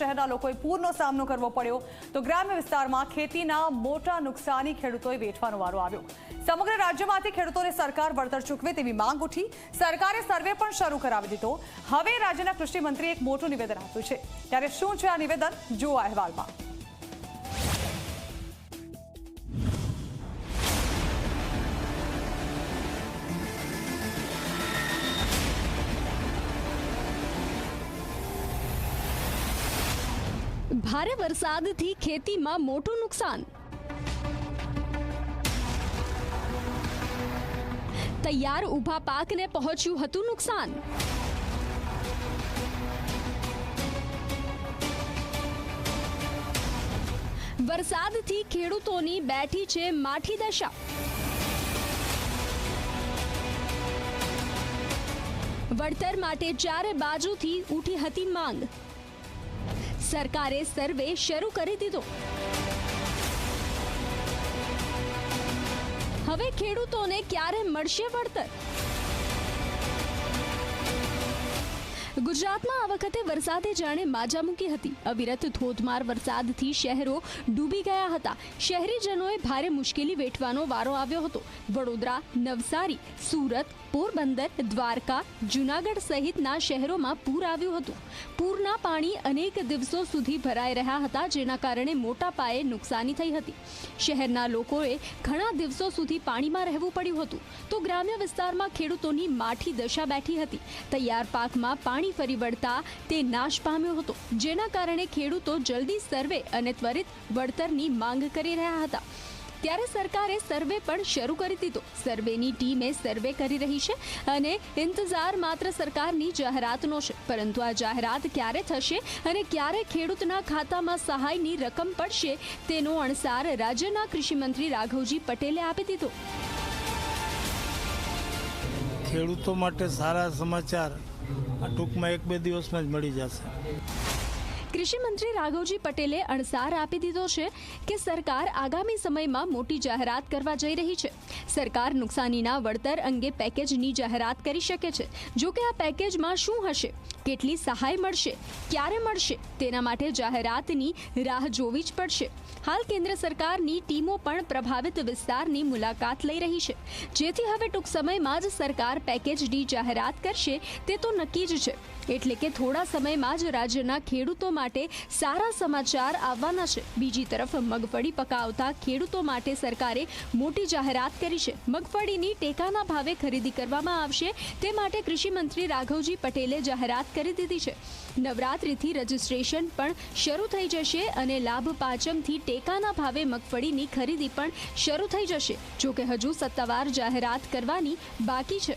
શહેરના લોકોએ પૂરનો સામનો કરવો પડ્યો તો ગ્રામ્ય વિસ્તારમાં ખેતીના મોટા નુકસાની ખેડૂતોએ વેઠવાનો વારો આવ્યો. સમગ્ર રાજ્યમાંથી ખેડૂતોને સરકાર વળતર ચૂકવે તેવી માંગ ઉઠી. સરકારે સર્વે પણ શરૂ કરાવી દીધો. હવે રાજ્યના કૃષિ મંત્રીએ એક મોટું નિવેદન આપ્યું છે. ત્યારે શું છે આ નિવેદન? જુઓ અહેવાલમાં. ભારે વરસાદથી ખેતીમાં મોટું નુકસાન. તૈયાર ઊભા પાકને પહોંચ્યું હતું નુકસાન. વરસાદથી ખેડૂતોની બેઠી છે માઠી દશા. વળતર માટે ચારે બાજુથી ઉઠી હતી માંગ. સરકારે સર્વે શરૂ કરી દીધો. હવે ખેડૂતોને ક્યારે મળશે વળતર? ગુજરાતમાં આ વખતે વરસાદે જાણે માજા મૂકી હતી. અવિરત ધોધમાર વરસાદથી શહેરો ડૂબી ગયા હતા. શહેરીજનોએ ભારે મુશ્કેલી વેઠવાનો વારો આવ્યો હતો. વડોદરા, નવસારી, સુરત, પોરબંદર, દ્વારકા, જુનાગઢ સહિતના શહેરોમાં પૂર આવ્યું હતું. પૂરના પાણી અનેક દિવસો સુધી ભરાઈ રહ્યા હતા, જેના કારણે મોટા પાયે નુકસાની થઈ હતી. શહેરના લોકોએ ઘણા દિવસો સુધી પાણીમાં રહેવું પડ્યું હતું. તો ગ્રામ્ય વિસ્તારમાં ખેડૂતોની માઠી દશા બેઠી હતી. તૈયાર પાકમાં પાણી ફરી વળતા તે નાશ પામ્યો હતો. જેના કારણે ખેડૂતો જલ્દી સર્વે અને ત્વરિત વળતરની માંગ કરી રહ્યા હતા. ત્યારે સરકારે સર્વે પણ શરૂ કરી દીધો. સર્વેની ટીમે સર્વે કરી રહી છે અને ઇંતજાર માત્ર સરકારની જાહેરાતનો છે. પરંતુ આ જાહેરાત ક્યારે થશે અને ક્યારે ખેડૂતના ખાતામાં સહાયની રકમ પડશે તેનો અણસાર રાજ્યના કૃષિમંત્રી રાઘવજી પટેલે આપી દીધો. ખેડૂતો માટે સારા સમાચાર આ ટૂંકમાં એક બે દિવસમાં જ મળી જશે. કૃષિમંત્રી રાઘવજી પટેલે અણસાર આપી દીધો છે કે સરકાર આગામી સમયમાં મોટી જાહેરાત કરવા જઈ રહી છે. સરકાર નુકસાનીના વળતર અંગે પેકેજની જાહેરાત કરી શકે છે. જો કે આ પેકેજમાં શું હશે? કેટલી સહાય મળશે? ક્યારે મળશે? તેના માટે જાહેરાતની રાહ જોવી જ પડશે. હાલ કેન્દ્ર સરકારની ટીમો પણ પ્રભાવિત વિસ્તારની મુલાકાત લઈ રહી છે. જેથી હવે ટૂંક સમયમાં જ સરકાર પેકેજની જાહેરાત કરશે તે તો નક્કી જ છે. એટલે કે થોડા સમયમાં જ રાજ્યના ખેડૂતો માટે સારા સમાચાર આવવાના છે. બીજી તરફ મગફળી પકાવતા ખેડૂતો માટે સરકારે મોટી જાહેરાત કરી છે. મગફળીની ટેકાના ભાવે ખરીદી કરવામાં આવશે. તે માટે કૃષિમંત્રી રાઘવજી પટેલે જાહેરાત કરી દીધી છે. નવરાત્રિથી રજિસ્ટ્રેશન પણ શરૂ થઈ જશે અને લાભ પાંચમથી ટેકાના ભાવે મગફળીની ખરીદી પણ શરૂ થઈ જશે. જોકે હજુ સત્તાવાર જાહેરાત કરવાની બાકી છે.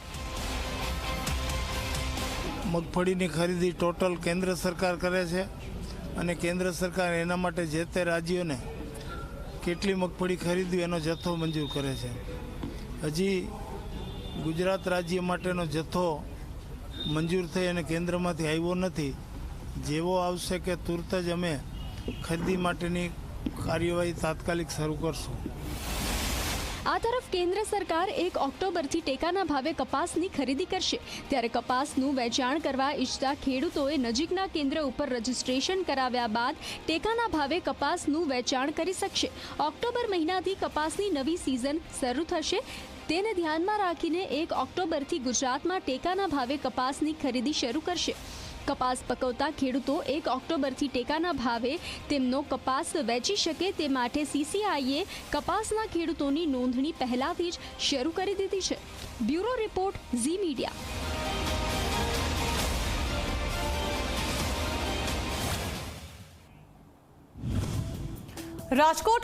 મગફળીની ખરીદી ટોટલ કેન્દ્ર સરકાર કરે છે અને કેન્દ્ર સરકાર એના માટે જે તે રાજ્યોને કેટલી મગફળી ખરીદવી એનો જથ્થો મંજૂર કરે છે. હજી ગુજરાત રાજ્ય માટેનો જથ્થો મંજૂર થઈ અને કેન્દ્રમાંથી આવ્યો નથી. જેવો આવશે કે તુરત જ અમે ખરીદી માટેની કાર્યવાહી તાત્કાલિક શરૂ કરશું. આ તરફ કેન્દ્ર સરકાર એક ઓક્ટોબરથી ટેકાના ભાવે કપાસની ખરીદી કરશે. ત્યારે કપાસનું વેચાણ કરવા ઈચ્છતા ખેડૂતોએ નજીકના કેન્દ્ર ઉપર રજીસ્ટ્રેશન કરાવ્યા બાદ ટેકાના ભાવે કપાસનું વેચાણ કરી શકશે. ઓક્ટોબર મહિનાથી કપાસની નવી સિઝન શરૂ થશે. તેને ધ્યાનમાં રાખીને એક ઓક્ટોબરથી ગુજરાતમાં ટેકાના ભાવે કપાસની ખરીદી શરૂ કરશે. કપાસ પકવતા ખેડૂતો એક ઓક્ટોબરથી ટેકાના ભાવે તેમનો કપાસ વેચી શકે તે માટે સીસીઆઈએ કપાસના ખેડૂતોની નોંધણી પહેલાથી જ શરૂ કરી દીધી છે. Bureau report Zee Media. Rajkot